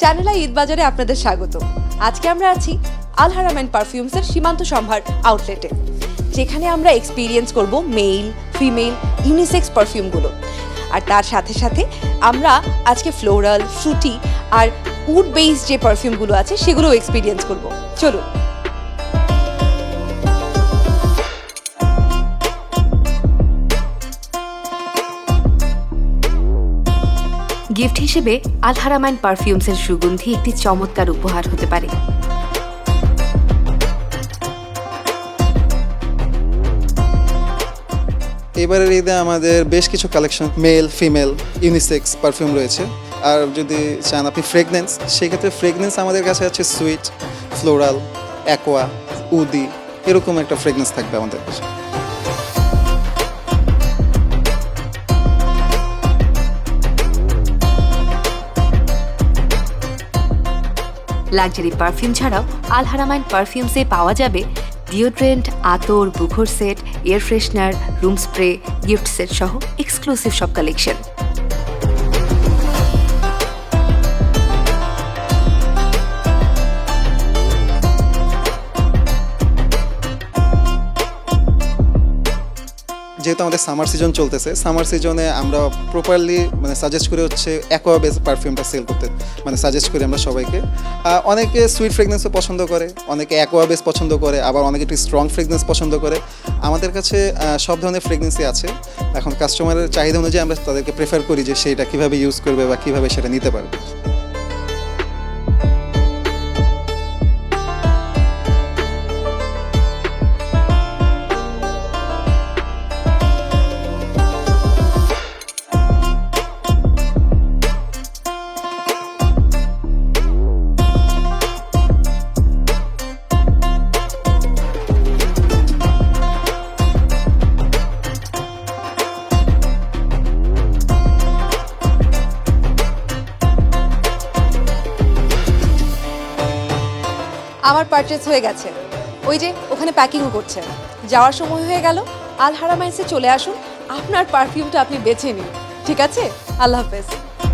চ্যানেলা ঈদ বাজারে আপনাদের স্বাগত। আজকে আমরা আছি আল হারামেন পারফিউমসের সীমান্ত সম্ভার আউটলেটে, যেখানে আমরা এক্সপিরিয়েন্স করব মেল ফিমেল ইউনিসেক্স পারফিউমগুলো আর তার সাথে সাথে আমরা আজকে ফ্লোরাল ফ্রুটি আর উড বেস যে পারফিউমগুলো আছে, সেগুলোও এক্সপিরিয়েন্স করব। চলুন। গিফট হিসেবে আলহারামাইন পারফিউমসের সুগন্ধি একটি চমৎকার উপহার হতে পারে। এবারের ঈদে আমাদের বেশ কিছু collection, male, female unisex perfume রয়েছে। আর যদি চান আপনি ফ্রেগনেন্স সেক্ষেত্রে ফ্রেগনেন্স আমাদের কাছে আছে সুইট ফ্লোরাল অ্যাকোয়া উদি এরকম একটা ফ্রেগনেন্স থাকবে আমাদের কাছে। লাক্সারি পারফিউম ছাড়াও আলহারামাইন পারফিউমসে পাওয়া যাবে ডিওড্রেন্ট আতর বুখর set air freshener room spray gift set সহ এক্সক্লুসিভ সব কালেকশন যেহেতু আমাদের সামার সিজন চলতেছে সামার সিজনে আমরা প্রপারলি মানে সাজেস্ট করে হচ্ছে অ্যাকোয়া বেস পারফিউমটা সেল করতে মানে সাজেস্ট করি আমরা সবাইকে। অনেকে সুইট ফ্রেগনেন্সও পছন্দ করে, অনেকে অ্যাকোয়া বেস পছন্দ করে, আবার অনেকে একটু স্ট্রং ফ্রেগনেন্স পছন্দ করে। আমাদের কাছে সব ধরনের ফ্রেগনেন্সই আছে। এখন কাস্টমারের চাহিদা অনুযায়ী আমরা তাদেরকে প্রেফার করি যে সেইটা কীভাবে ইউজ করবে বা কীভাবে সেটা নিতে পারবে। আমার পারচেস হয়ে গেছে। ওই যে, ওখানে প্যাকিংও করছে। যাওয়ার সময় হয়ে গেল। আল হারামাইন্সে চলে আসুন। আপনার পারফিউমটা আপনি বেছে নিন। ঠিক আছে? আল্লাহ হাফেজ।